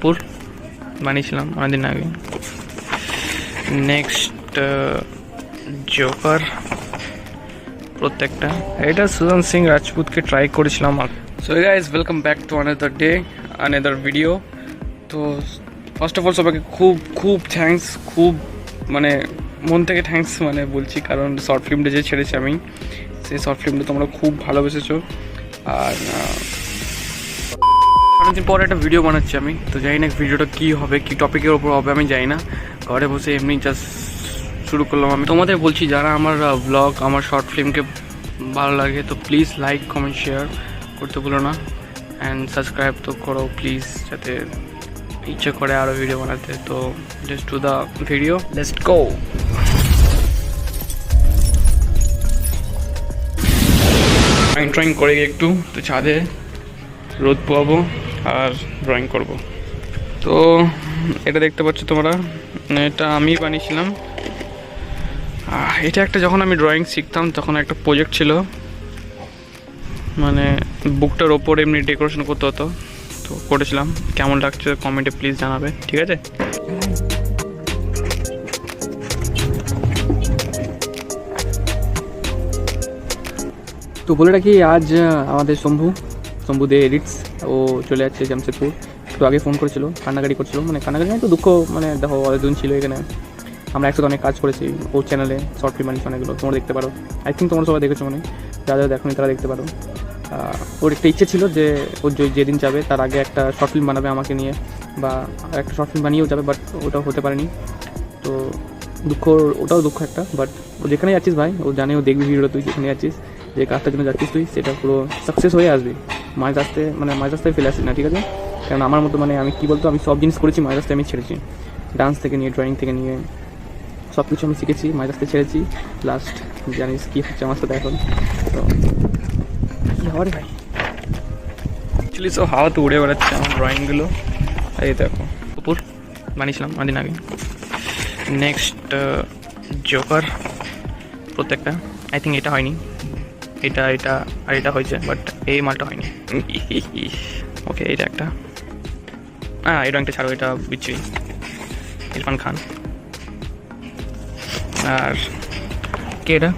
কপুর বানিয়েছিলাম অনেকদিন আগে। নেক্সট জোকার প্রত্যেকটা। এটা সুশান্ত সিং রাজপুতকে ট্রাই করেছিলাম so guys welcome back to another day another video তো ফার্স্ট অফ অল সবাইকে খুব খুব থ্যাঙ্কস খুব মানে মন থেকে থ্যাঙ্কস মানে বলছি। কারণ শর্ট ফিল্মটা যে ছেড়েছি আমি, সেই শর্ট ফিল্মটা তোমরা খুব ভালোবেসেছো। আর অনেকদিন পর একটা ভিডিও বানাচ্ছি আমি, তো জানি না ভিডিওটা কী হবে, কী টপিকের ওপর হবে, আমি জানি না। ঘরে বসে এমনি জাস্ট শুরু করলাম আমি। তোমাদের বলছি, যারা আমার ব্লগ আমার শর্ট ফিল্মকে ভালো লাগে, তো প্লিজ লাইক কমেন্ট শেয়ার করতে ভুলো না। অ্যান্ড সাবস্ক্রাইব তো করো প্লিজ যাতে ইচ্ছে করে আরও ভিডিও বানাতে। তো just to the video let's go drawing করে একটু, তো ছাদে রোদ পোয়াবো। আর ড্রয়িং করব। তো এটা দেখতে পাচ্ছ তোমরা, এটা আমি বানিয়েছিলাম। এটা একটা যখন আমি ড্রয়িং শিখতাম, তখন একটা প্রজেক্ট ছিল। মানে বুকটার ওপর এমনি ডেকোরেশন করতে হতো। তো করেছিলাম। কেমন লাগছে কমেন্টে প্লিজ জানাবে, ঠিক আছে? তো বলে রাখি, আজ আমাদের শম্ভু শম্ভু দে এডিটস ও চলে যাচ্ছে জামশেদপুর। একটু আগে ফোন করেছিল, কান্নাকাটি করছিল। মানে কান্নাকাটি মানে একটু দুঃখ মানে দেখো অনেকদিন ছিল এখানে। আমরা একসাথে অনেক কাজ করেছি ওর চ্যানেলে শর্ট ফিল্ম বানিয়েছি অনেকগুলো, তোমরা দেখতে পারো। আই থিঙ্ক তোমরা সবাই দেখেছ মানে যারা দেখোনি, তারা দেখতে পারো। ওর একটা ইচ্ছে ছিল যে, ও যে- যেদিন যাবে, তার আগে একটা শর্ট ফিল্ম বানাবে আমাকে নিয়ে, বা একটা শর্ট ফিল্ম বানিয়েও যাবে বাট ওটাও হতে পারেনি। তো দুঃখ, ওটাও দুঃখ একটা বাট ও যেখানে যাচ্ছিস ভাই, ও জানে, ও দেখবি ভিডিওটা তুই যেখানে যাচ্ছিস যে কাজটার জন্য যাচ্ছিস তুই, সেটা পুরো সাকসেস হয়ে আসবি। মাঝ রাস্তায় মানে মাঝ রাস্তায় ফেলে আসি না, ঠিক আছে? কারণ আমার মতো মানে আমি কী বলতো, আমি সব জিনিস করেছি মাঝ রাস্তায় আমি ছেড়েছি। ডান্স থেকে নিয়ে ড্রয়িং থেকে নিয়ে সব কিছু আমি শিখেছি মাঝ রাস্তায় ছেড়েছি। লাস্ট জানিস কী হচ্ছে আমার সাথে এখন। তো, কী হবে ভাই? অ্যাকচুয়ালি সব হাওয়াতে উড়ে বেড়াচ্ছে আমার ড্রয়িংগুলো এই দেখো কুকুর বানিয়েছিলাম অনেকদিন আগে। নেক্সট জোকার প্রত্যেকটা। আই থিঙ্ক এটা হয়নি। এটা এটা, আর এটা হয়েছে বাট এই মালটা হয়নি। ওকে এটা একটা। হ্যাঁ এটা রঙটা ছাড়ো, এটা বিচ্ছি ইরফান খান। আর কে এটা?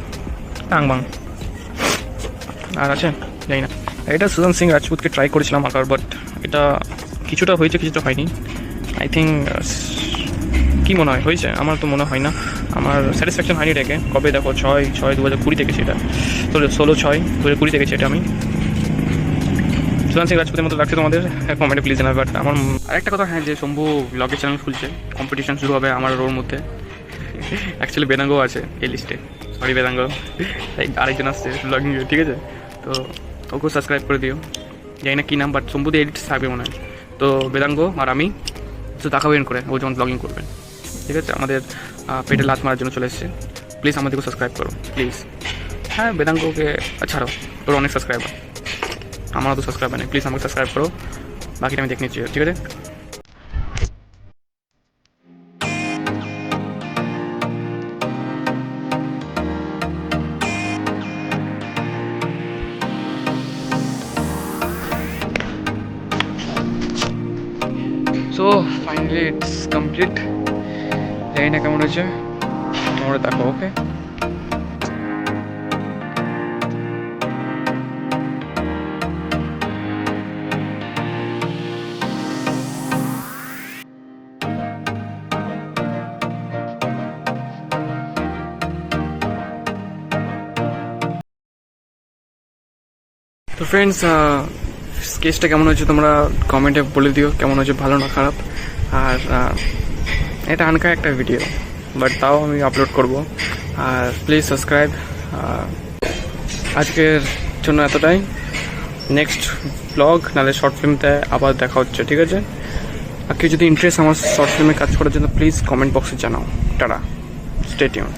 টাংবাং আর আছে? জানি না। এটা সুশান্ত সিং রাজপুতকে ট্রাই করেছিলাম আঁকার বাট এটা কিছুটা হয়েছে, কিছুটা হয়নি। আই থিঙ্ক কী মনে হয়? হয়েছে? আমার তো মনে হয় না। আমার স্যাটিসফ্যাকশন হয়নি এটাকে। কবে দেখো? ছয় ছয় দু হাজার কুড়ি থেকে সেটা। তো ষোলো, ছয় দু হাজার কুড়ি থেকে সেটা আমি। সুশান্ত সিং রাজপুতের মতো লাগছে তোমাদের? কমেন্টে প্লিজ জানাবে বাট আমার আরেকটা কথা হ্যাঁ যে শম্ভু ব্লগের চ্যানেল খুলছে। কম্পিটিশন শুরু হবে আমার ওর মধ্যে। অ্যাকচুয়ালি বেদাঙ্গও আছে এই লিস্টে সরি বেদাঙ্গ। আরেকজন আসছে ব্লগিং ঠিক আছে? তো ওকেও সাবস্ক্রাইব করে দিও। জানি না কী নাম বাট শম্ভুতে এডিট থাকবে মনে হয়। তো বেদাঙ্গ আর আমি, তো দেখাবেন করে। ও যখন ব্লগিং করবেন ঠিক আছে? আমাদের পেটে লাত মারার জন্য চলে এসেছে। প্লিজ আমাদেরকে সাবস্ক্রাইব করো প্লিজ হ্যাঁ বেদাঙ্গকে ছাড়ো। তোর অনেক সাবস্ক্রাইবার আমারও তো সাবস্ক্রাইবার নেই। প্লিজ আমাকে সাবস্ক্রাইব করো। বাকিটা আমি দেখে নিচ্ছি, ঠিক আছে? সো ফাইনালি ইটস কমপ্লিট জানি না কেমন হয়েছে। তোমরা দেখো ওকে তো ফ্রেন্ডস স্কেচটা কেমন হয়েছে তোমরা কমেন্টে বলে দিও, কেমন হয়েছে, ভালো না খারাপ? আর এটা আনকা একটা ভিডিও বাট তাও আমি আপলোড করব। আর প্লিজ সাবস্ক্রাইব আজকের জন্য এতটাই। নেক্সট ব্লগ নাহলে শর্ট ফিল্মতে আবার দেখা হচ্ছে, ঠিক আছে? আর কেউ যদি ইন্টারেস্ট আমার শর্ট ফিল্মে কাজ করার জন্য প্লিজ কমেন্ট বক্সে জানাও। টাটা। স্টেটিউন